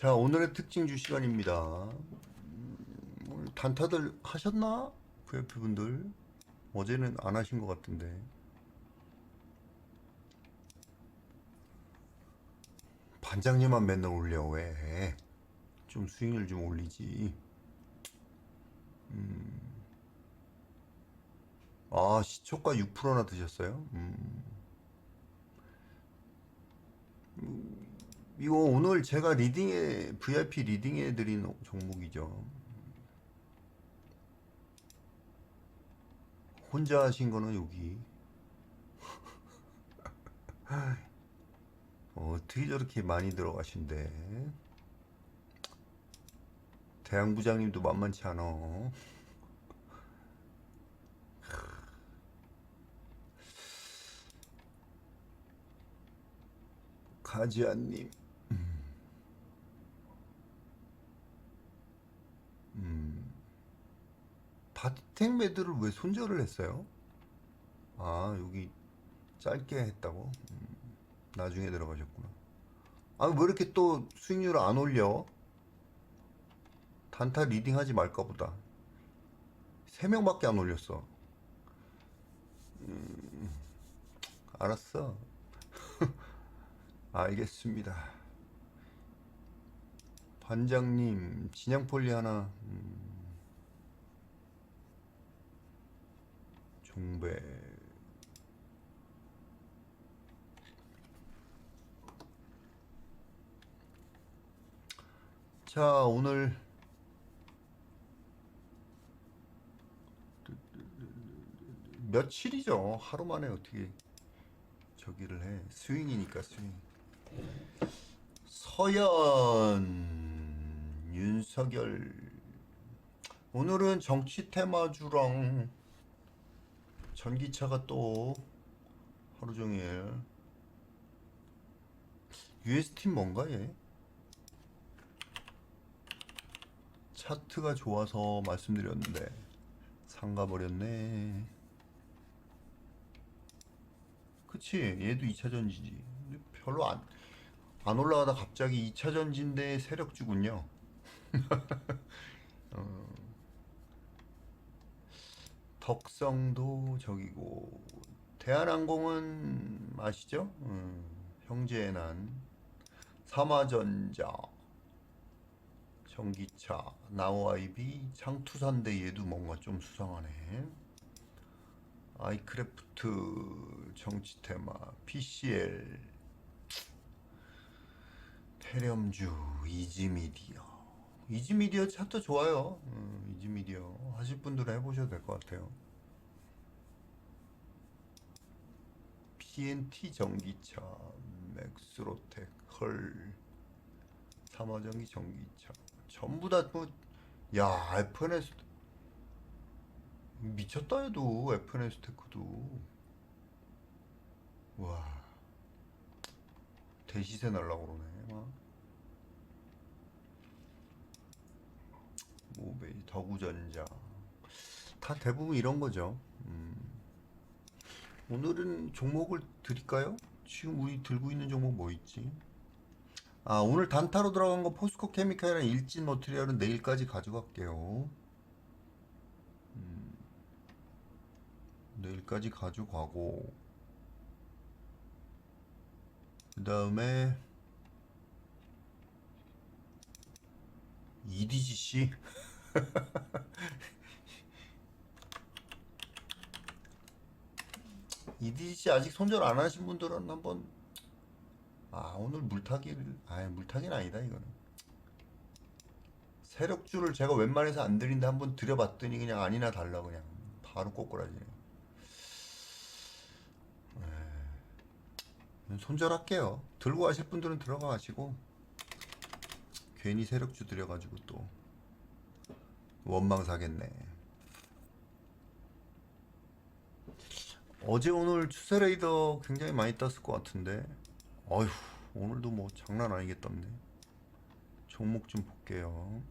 자, 오늘의 특징주 시간입니다. 음, 오늘 단타들 하셨나? VF 분들. 어제는 안 하신 것 같은데. 반장님만 맨날 올려, 왜? 좀 스윙을 좀 올리지. 음. 아, 시초가 6%나 드셨어요? 음. 이거 오늘 제가 리딩에 VIP 리딩해 드린 종목이죠. 혼자 하신 거는 여기. 어떻게 저렇게 많이 들어가신대? 대양 부장님도 만만치 않아. 가지아님. 바티텍 매드를 왜 손절을 했어요? 아, 여기 짧게 했다고? 음, 나중에 들어가셨구나. 아, 왜 이렇게 또 수익률을 안 올려? 단타 리딩 하지 말까 보다. 3명밖에 안 올렸어. 음, 알았어. 알겠습니다. 반장님, 진양폴리 하나, 음, 종배. 자, 오늘 며칠이죠. 하루 만에 어떻게 저기를 해. 스윙이니까 스윙. 서연, 윤석열. 오늘은 정치 테마주랑 전기차가 또 하루 종일 UST 뭔가 얘? 차트가 좋아서 말씀드렸는데 상가 버렸네. 그치 얘도 2차 전지지. 근데 별로 안, 안 올라가다 갑자기 2차 전지인데 세력주군요. 덕성도 저기고 대한항공은 아시죠? 음, 형제의 난 삼화전자 전기차 나우아이비 장투산대 얘도 뭔가 좀 수상하네 아이크래프트 정치 테마 PCL 테렴주 이지미디어 이지미디어 차트 좋아요. 음, 이지미디어 하실 분들은 해보셔도 될 것 같아요. PNT 전기차, 맥스로텍, 헐, 삼화전기 전기차 전부 다 뭐, 야 FNS 미쳤다 해도 FNS 테크도 와 대시세 날라고 그러네 막. 더구전자 다 대부분 이런 거죠. 음. 오늘은 종목을 드릴까요? 지금 우리 들고 있는 종목 뭐 있지? 아 오늘 단타로 들어간 거 포스코 케미칼이랑 일진 머트리얼은 내일까지 가져갈게요. 음. 내일까지 가져가고 그 다음에 EDGC EDGC 아직 손절 안 하신 분들은 한번 아 오늘 물타기를 아 물타기는 아니다 이거는. 세력주를 제가 웬만해서 안 드린데 한번 드려봤더니 그냥 아니나 달라 그냥 바로 꼬꾸라지네 에, 손절할게요. 들고 가실 분들은 들어가 가시고 괜히 세력주 들여가지고 또 원망 사겠네. 어제 오늘 추세레이더 굉장히 많이 떴을 것 같은데. 어휴 오늘도 뭐 장난 아니겠던데. 종목 좀 볼게요.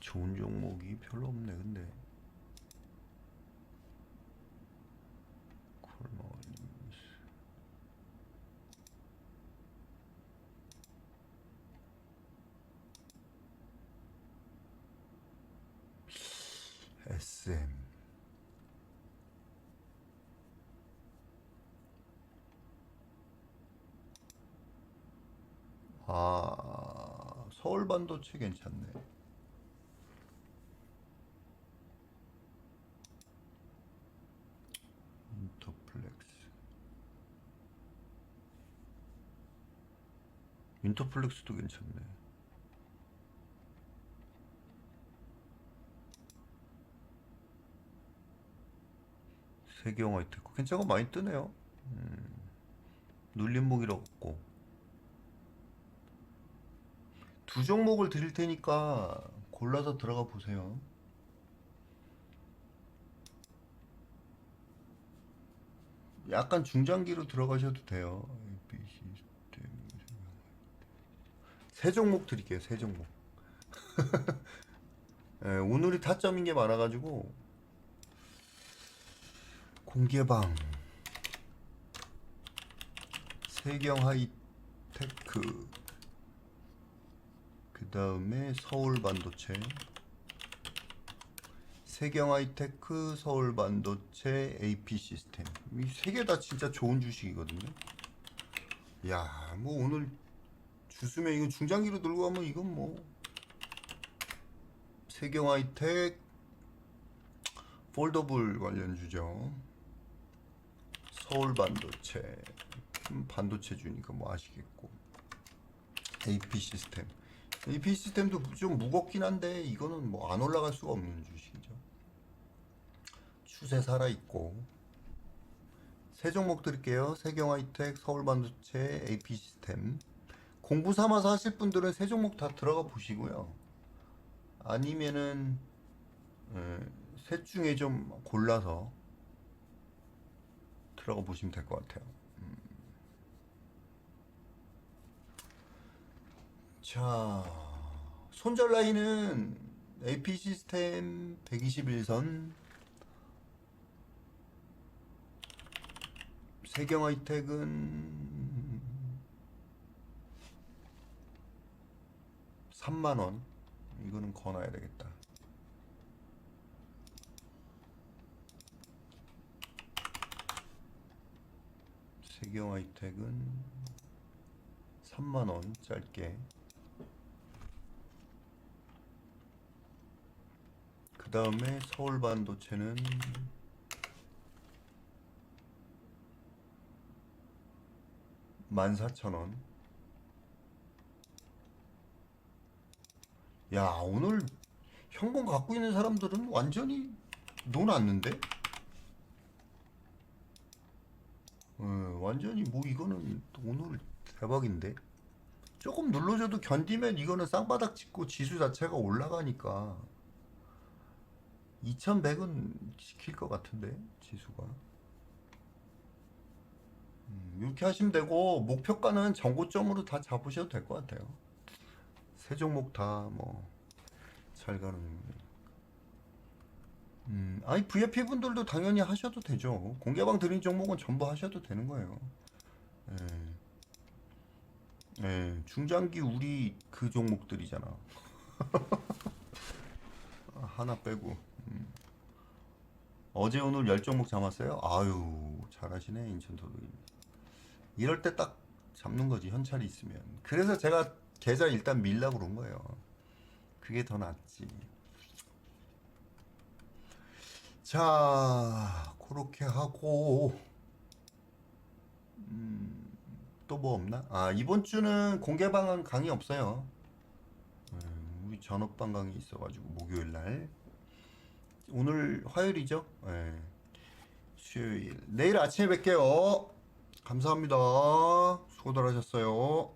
좋은 종목이 별로 없네 근데 SM 아 서울 반도체 괜찮네. 인터플렉스 인터플렉스도 괜찮네. 세경 화이테크 괜찮은 거 많이 뜨네요. 음, 눌림목이라고 없고 두 종목을 드릴 테니까 골라서 들어가 보세요. 약간 중장기로 들어가셔도 돼요. 세 종목 드릴게요. 세 종목. 예, 오늘이 타점인 게 많아가지고 공개방. 세경 하이테크. 그 다음에 서울 반도체. 세경 하이테크 서울 반도체 AP 시스템. 이 세 개 다 진짜 좋은 주식이거든요. 야 뭐 오늘 주스면 이거 중장기로 들고 가면 이건 뭐 세경 하이텍 폴더블 관련 주죠 서울 반도체. 음, 반도체 주니까 뭐 아시겠고. AP 시스템. AP 시스템도 좀 무겁긴 한데 이거는 뭐 안 올라갈 수가 없는 주식이죠. 추세 살아있고. 세 종목 드릴게요. 세경하이텍 서울반도체 AP 시스템. 공부 삼아서 하실 분들은 세 종목 다 들어가 보시고요. 아니면은 에, 셋 중에 좀 골라서 들어가 보시면 될 것 같아요. 음. 자, 손절 라인은 AP 시스템 121선, 세경 하이텍은 3만 원. 이거는 거놔야 되겠다. 세경 하이텍은 3만원 짧게 그 다음에 서울 반도체는 14,000원 야 오늘 현금 갖고 있는 사람들은 완전히 노났는데? 어, 완전히 뭐 이거는 오늘 대박인데? 조금 눌러줘도 견디면 이거는 쌍바닥 찍고 지수 자체가 올라가니까 2100은 지킬 것 같은데 지수가. 음, 이렇게 하시면 되고 목표가는 정고점으로 다 잡으셔도 될 것 같아요. 세 종목 다 뭐 잘 가는 음, 아니 VIP 분들도 당연히 하셔도 되죠. 공개방 드린 종목은 전부 하셔도 되는 거예요. 예. 예, 중장기 우리 그 종목들이잖아. 아, 하나 빼고. 음. 어제 오늘 열 종목 잡았어요? 아유, 잘하시네, 인천 도둑이. 이럴 때 딱 잡는 거지, 현찰이 있으면. 그래서 제가 계좌 일단 밀라고 그런 거예요. 그게 더 낫지. 자, 그렇게 하고 음, 또 뭐 없나? 아, 이번 주는 공개 방은 강의 없어요. 음, 우리 전업방 강의 있어가지고 목요일 날. 오늘 화요일이죠? 예. 수요일. 내일 아침에 뵐게요. 감사합니다. 수고들 하셨어요.